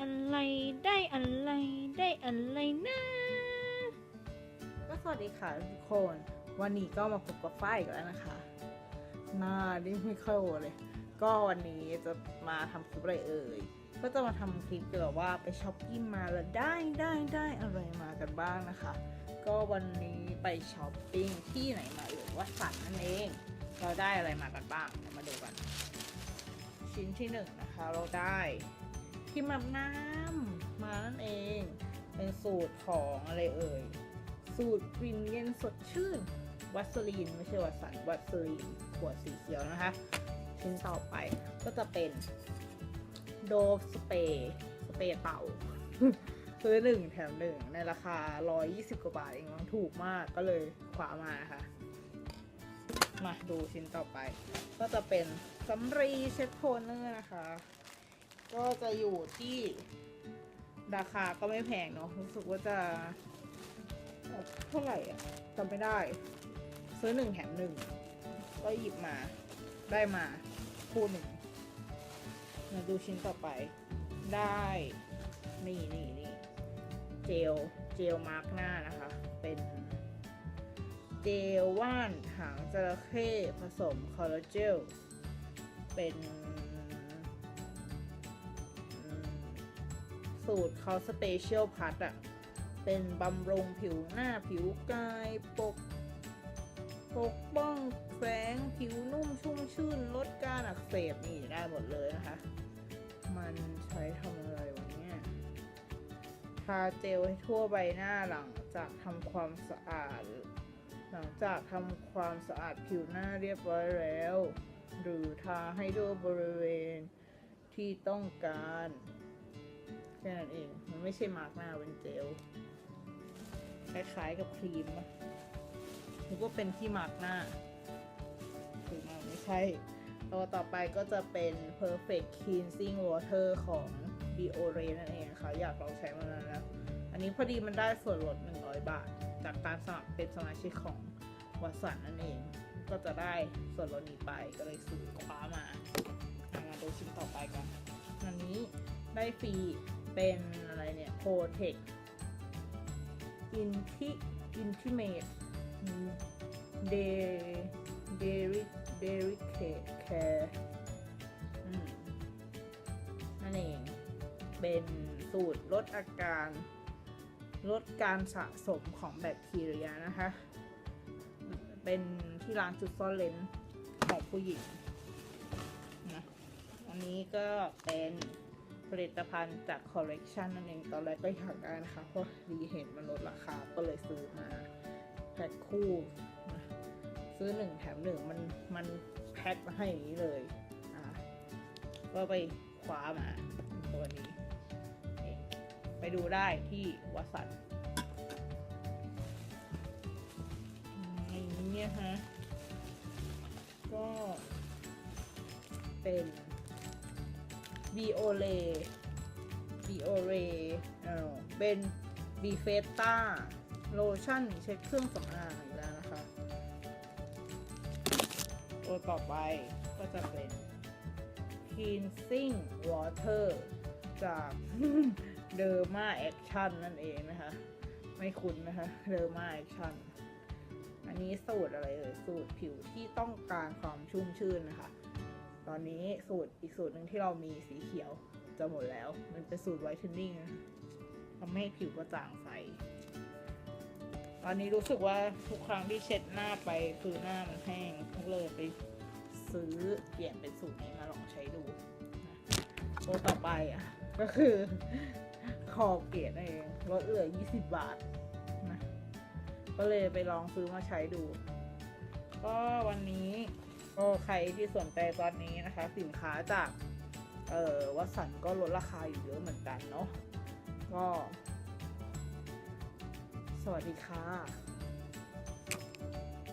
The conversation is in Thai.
อะไรได้อะไรได้อะไรนะก็สวัสดีค่ะทุกคน วันนี้ก็มาพบกับฝ้ายอีกแล้วนะคะหน้านี่ไม่ค่อยโอเลย ก็วันนี้จะมาทำคลิปอะไรเอ่ยก็จะมาทำคลิปเกี่ยวกับว่าไปช้อปปิ้งมาแล้วได้ได้ได้อะไรมากันบ้างนะคะ ก็วันนี้ไปช้อปปิ้งที่ไหนมาเอ่ยวัดสันนั่นเอง เราได้อะไรมากันบ้างมาดูกัน ชิ้นที่หนึ่งนะคะ เราได้ ที่มับน้ำมานั่นเอง เป็นสูตรของอะไรเอ่ย สูตรกลิ่นเย็นสดชื่น วัสลีนไม่ใช่วัสสันวัสลีนขวดสีเขียวนะคะ ชิ้นต่อไปก็จะเป็นโดฟสเปรย์สเปรย์เป่าซื้อหนึ่งแถมหนึ่งในราคา 120 กว่าบาทเองมังถูกมากก็เลยขวามานะคะ มาดูชิ้นต่อไป ก็จะเป็นสำรีเช็ดโทนเนอร์นะคะ ก็จะอยู่ที่ราคาก็ไม่แพงเนาะรู้สึกว่าจะเท่าไหร่อะจำไม่ได้ ซื้อหนึ่งแถมหนึ่งก็หยิบมา ได้มาคู่หนึ่งมาดูชิ้นต่อไป ได้ นี่นี่นี่เจล เจลมาร์กหน้านะคะ เป็นเจลว่านหางจระเข้ผสมคอลลาเจล เป็น สูตรเขาสเปเชียลพัทอะเป็นบำรุงผิวหน้าผิวกายปก ปกป้องแสงผิวนุ่มชุ่มชื่น ลดการอักเสบนี่ได้หมดเลยนะคะ มันใช้ทำอะไรวะเนี่ยทาเจลให้ทั่วใบหน้าหลังจากทำความสะอาด หลังจากทำความสะอาดผิวหน้าเรียบร้อยแล้ว หรือทาให้ทั่วบริเวณที่ต้องการ แค่นั้นเอง มันไม่ใช่มาร์กหน้าเป็นเจล คล้ายๆกับครีมอะนึกว่าเป็นที่มาร์กหน้าคือมันไม่ใช่ตัวต่อไปก็จะเป็น perfect cleansing water ของ Biore นั่นเองค่ะ อยากลองใช้มานานแล้ว อันนี้พอดีมันได้ส่วนลด 100 บาท จากการสมัครเป็นสมาชิกของวัสันนั่นเอง ก็จะได้ส่วนลดนี้ไปก็เลยซื้อคว้ามาอะมาดูชิ้นต่อไปกัน อันนี้ได้ฟรี เป็นอะไรเนี่ย Protect อินทิอินทิเมตเดเดริเดริเคแคร์นั่นเอง เป็นสูตรลดอาการ ลดการสะสมของแบคทีเรียนะคะ เป็นที่ล้างจุดซ่อนเลนของผู้หญิงนะอันนี้ก็เป็น ผลิตภัณฑ์จาก Collection นั่นเองตอนแรกก็อยากได้นะคะ เพราะดีเห็นมันลดราคาก็เลยซื้อมาแพ็คคู่ซื้อหนึ่งแถมหนึ่งมันมันแพ็คมาให้อย่างนี้เลยอะก็ไปคว้ามาตัวนี้ไปดูได้ที่วสันอืมอย่างนี้เนี่ยฮะก็เป็น b ีโอเลบีโอเรเออเป็นบีเฟต้าโลชั่นเช็ดเครื่องสำอางอีกแล้วนะคะ ตัวต่อไปก็จะเป็น cleansing water จาก Derma Action นั่นเองนะคะ ไม่คุ้นนะคะ Derma Action อันนี้สูตรอะไรเอ่ยสูตรผิวที่ต้องการความชุ่มชื่นนะคะ ตอนนี้สูตรอีกสูตรหนึ่งที่เรามีสีเขียวจะหมดแล้ว มันเป็นสูตรไวท์เทนนิ่งทำให้ผิวกระจ่างใส ตอนนี้รู้สึกว่าทุกครั้งที่เช็ดหน้าไปคือหน้ามันแห้งก็เลยไปซื้อเปลี่ยนเป็นสูตรนี้มาลองใช้ดูตัวต่อไปอะ ก็คือคอเกตเองลดเหลือ 20 บาทนะก็เลยไปลองซื้อมาใช้ดู ก็วันนี้ ก็ใครที่สนใจตอนนี้นะคะ สินค้าจากเอ่อวัสันก็ลดราคาอยู่เยอะเหมือนกันเนาะก็ สวัสดีค่ะ